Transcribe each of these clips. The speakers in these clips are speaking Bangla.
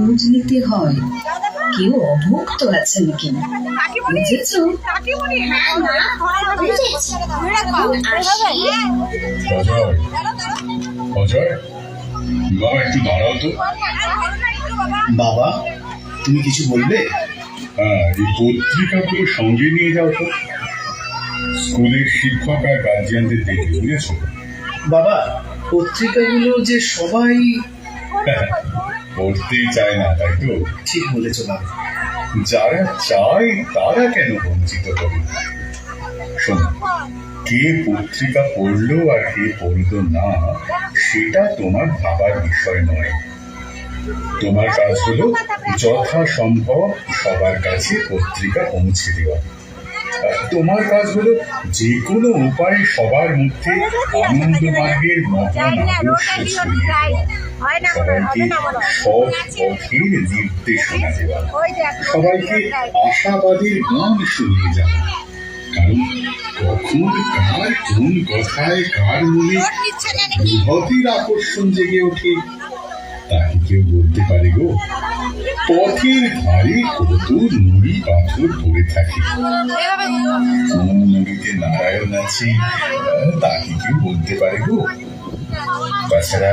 খোঁজ নিতে হয়। কেউ অভুক্ত আছে নাকি বুঝেছ? অজয় অজয় বাবা একটু দাঁড়াও তো বাবা তুমি কিছু বলবে? হ্যাঁ এই পত্রিকাগুলো সঙ্গে নিয়ে যাও তো। স্কুলের শিক্ষক আর গার্জিয়ানদের দেখে বুঝেছ? বাবা পত্রিকাগুলো যে সবাই পড়তেই চায় না তাই তো? ঠিক বলেছ বাবা। যারা চায় তারা কেন বঞ্চিত হবে শোনো কে পত্রিকা পড়ল আর কে পড়ল না সেটা তোমার ভাবার বিষয় নয়। তোমার কাজ হলো যথাসম্ভব সবার কাছে পত্রিকা পৌঁছে দেওয়া। তোমার কাজ হলো যে কোনো উপায়ে সবার মধ্যে আনন্দ মার্গের মহান আদর্শ সবাইকে সব পথের নির্দেশনা দেওয়া সবাইকে আশাবাদের গান শুনিয়ে যাওয়া কারণ কখন কার কোন কথায় কার মনে বৃহতির আকর্ষণ জেগে ওঠে তা কি কেউ বলতে পারে গো? পথের ধারে কত নুড়ি পাথর পড়ে থাকে। কোন নদীতে নারায়ণ আছে। তা কি কেউ বলতে পারে গো? তাছাড়া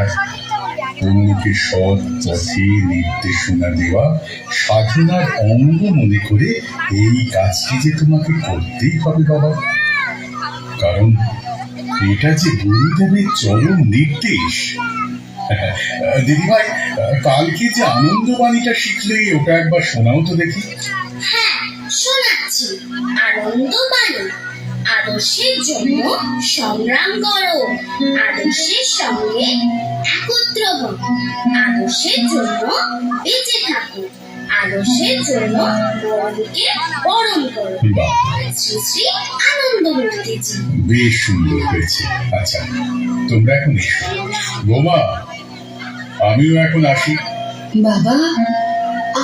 অন্যকে সৎ পথে নির্দেশনা দেওয়া সাধনার অঙ্গ মনে করে এই কাজটি যে তোমাকে করতেই হবে বাবা। কারণ এটা যে গুরুদেবের চরম নির্দেশ দিদিভাই কালকে যে আনন্দবাণীটা শিখলে ওটা একবার শোনাও তো দেখি। হ্যাঁ শোনাচ্ছি। আনন্দ বাণী আদর্শের জন্য সংগ্রাম করো। আদর্শের সঙ্গে একত্র হও। আদর্শের জন্য বেঁচে থাকো। আদর্শের জন্য বড়কে বরণ করো। শ্রী শ্রী আনন্দ বেশ সুন্দর হয়েছে। আচ্ছা তোমরা এখন বোমা আমিও এখন আসি। বাবা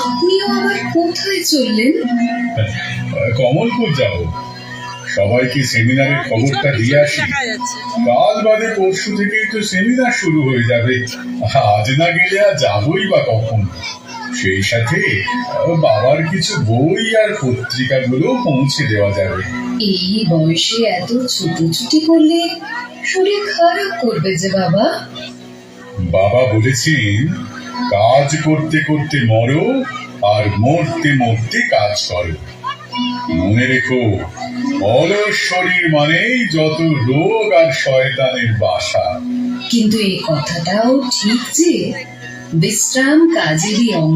আপনিও আবার কোথায় চললেন? কমলপুর যাব সবাইকে সেমিনারের খবরটা দিয়ে আসি। কাল বাদে পরশু থেকেই তো সেমিনার শুরু হয়ে যাবে। আজ না গেলে আর যাবই বা কখন? সেই সাথে বাবার কিছু বই আর পত্রিকাগুলো পৌঁছে দেওয়া যাবে। এই বয়সে এত ছুটোছুটি করলে শরীর খারাপ করবে যে বাবা। বাবা বলেছেন, কাজ করতে করতে মরো আর মরতে মরতে কাজ করো। মনে রেখো অলস শরীর মানেই যত রোগ আর শয়তানের বাসা। কিন্তু এই কথাটাও ঠিক যে বিশ্রাম কাজেরই অঙ্গ